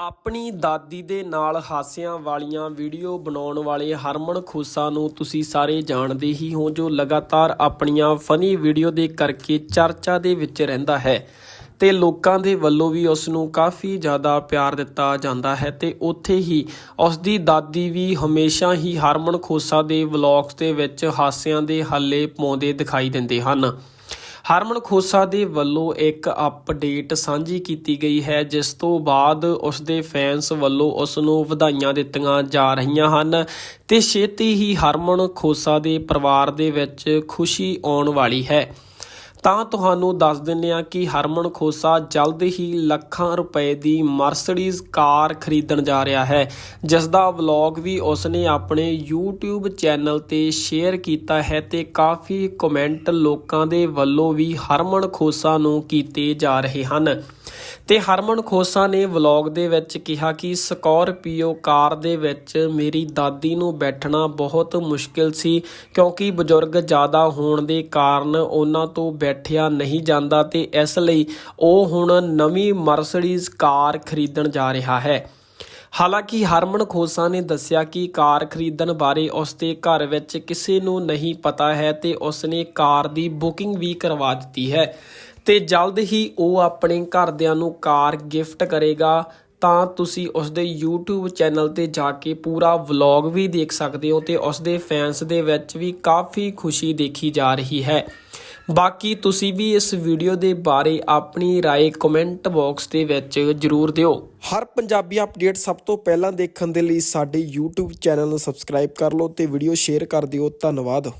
ਆਪਣੀ ਦਾਦੀ ਦੇ ਨਾਲ ਹਾਸਿਆਂ ਵਾਲੀਆਂ ਵੀਡੀਓ ਬਣਾਉਣ ਵਾਲੇ ਹਰਮਨ ਖੋਸਾ ਨੂੰ ਤੁਸੀਂ ਸਾਰੇ ਜਾਣਦੇ ਹੀ ਹੋ, ਜੋ ਲਗਾਤਾਰ ਆਪਣੀਆਂ ਫਨੀ ਵੀਡੀਓ ਦੇ ਕਰਕੇ ਚਰਚਾ ਦੇ ਵਿੱਚ ਰਹਿੰਦਾ ਹੈ ਤੇ ਲੋਕਾਂ ਦੇ ਵੱਲੋਂ ਵੀ ਉਸ ਨੂੰ ਕਾਫੀ ਜ਼ਿਆਦਾ ਪਿਆਰ ਦਿੱਤਾ ਜਾਂਦਾ ਹੈ ਤੇ ਉੱਥੇ ਹੀ ਉਸ ਦੀ ਦਾਦੀ ਵੀ ਹਮੇਸ਼ਾ ਹੀ ਹਰਮਨ ਖੋਸਾ ਦੇ ਵਲੌਗਸ ਦੇ ਵਿੱਚ ਹਾਸਿਆਂ ਦੇ ਹੱਲੇ ਪਾਉਂਦੇ ਦਿਖਾਈ ਦਿੰਦੇ ਹਨ। ਹਰਮਨ ਖੋਸਾ ਦੇ ਵੱਲੋਂ ਇੱਕ ਅਪਡੇਟ ਸਾਂਝੀ ਕੀਤੀ ਗਈ ਹੈ, ਜਿਸ ਤੋਂ ਬਾਅਦ ਉਸ ਦੇ ਫੈਨਸ ਵੱਲੋਂ ਉਸ ਨੂੰ ਵਧਾਈਆਂ ਦਿੱਤੀਆਂ ਜਾ ਰਹੀਆਂ ਹਨ ਤੇ ਛੇਤੀ ਹੀ ਹਰਮਨ ਖੋਸਾ ਦੇ ਪਰਿਵਾਰ ਦੇ ਵਿੱਚ ਖੁਸ਼ੀ ਆਉਣ ਵਾਲੀ ਹੈ। ਤਾਂ ਤੁਹਾਨੂੰ ਦੱਸ ਦਿੰਨੇ ਆ ਕਿ ਹਰਮਨ ਖੋਸਾ ਜਲਦ ਹੀ ਲੱਖਾਂ ਰੁਪਏ ਦੀ ਮਰਸਡੀਜ਼ ਕਾਰ ਖਰੀਦਣ ਜਾ ਰਿਹਾ ਹੈ। ਜਿਸ ਦਾ ਵਲੌਗ ਵੀ ਉਸਨੇ ਆਪਣੇ YouTube ਚੈਨਲ ਤੇ ਸ਼ੇਅਰ ਕੀਤਾ ਹੈ ਤੇ ਕਾਫੀ ਕਮੈਂਟ ਲੋਕਾਂ ਦੇ ਵੱਲੋਂ ਵੀ ਹਰਮਨ ਖੋਸਾ ਨੂੰ ਕੀਤੇ ਜਾ ਰਹੇ ਹਨ। ਤੇ ਹਰਮਨ ਖੋਸਾ ਨੇ ਵਲੌਗ ਦੇ ਵਿੱਚ ਕਿਹਾ ਕਿ ਸਕਾਰਪੀਓ ਕਾਰ ਦੇ ਵਿੱਚ ਮੇਰੀ ਦਾਦੀ ਨੂੰ ਬੈਠਣਾ ਬਹੁਤ ਮੁਸ਼ਕਿਲ ਸੀ, ਕਿਉਂਕਿ ਬਜ਼ੁਰਗ ਜ਼ਿਆਦਾ ਹੋਣ ਦੇ ਕਾਰਨ ਉਹਨਾਂ ਤੋਂ ਬੈਠਿਆ ਨਹੀਂ ਜਾਂਦਾ ਤੇ ਇਸ ਲਈ ਉਹ ਹੁਣ ਨਵੀਂ ਮਰਸੀਡੀਜ਼ ਕਾਰ ਖਰੀਦਣ ਜਾ ਰਿਹਾ ਹੈ। ਹਾਲਾਂਕਿ ਹਰਮਨ ਖੋਸਾ ਨੇ ਦੱਸਿਆ ਕਿ ਕਾਰ ਖਰੀਦਣ ਬਾਰੇ ਉਸ ਦੇ ਘਰ ਵਿੱਚ ਕਿਸੇ ਨੂੰ ਨਹੀਂ ਪਤਾ ਹੈ ਤੇ ਉਸ ਨੇ ਕਾਰ ਦੀ ਬੁਕਿੰਗ ਵੀ ਕਰਵਾ ਦਿੱਤੀ ਹੈ। ਤੇ ਜਲਦ ਹੀ ਉਹ ਆਪਣੇ ਘਰਦਿਆਂ ਨੂੰ ਕਾਰ ਗਿਫਟ ਕਰੇਗਾ। ਤਾਂ ਤੁਸੀਂ ਉਸ ਦੇ YouTube ਚੈਨਲ ਤੇ ਜਾ ਕੇ ਪੂਰਾ ਵਲੌਗ ਵੀ ਦੇਖ ਸਕਦੇ ਹੋ ਤੇ ਉਸ ਦੇ ਫੈਨਸ ਦੇ ਵਿੱਚ ਵੀ ਕਾਫੀ ਖੁਸ਼ੀ ਦੇਖੀ ਜਾ ਰਹੀ ਹੈ। ਬਾਕੀ ਤੁਸੀਂ ਵੀ ਇਸ ਵੀਡੀਓ ਦੇ ਬਾਰੇ ਆਪਣੀ رائے ਕਮੈਂਟ ਬਾਕਸ ਦੇ ਵਿੱਚ ਜਰੂਰ ਦਿਓ ਹਰ ਪੰਜਾਬੀ ਅਪਡੇਟ ਸਭ ਤੋਂ ਪਹਿਲਾਂ ਦੇਖਣ ਦੇ ਲਈ ਸਾਡੇ YouTube ਚੈਨਲ ਨੂੰ ਸਬਸਕ੍ਰਾਈਬ ਕਰ ਲਓ ਤੇ ਵੀਡੀਓ ਸ਼ੇਅਰ ਕਰ ਦਿਓ ਧੰਨਵਾਦ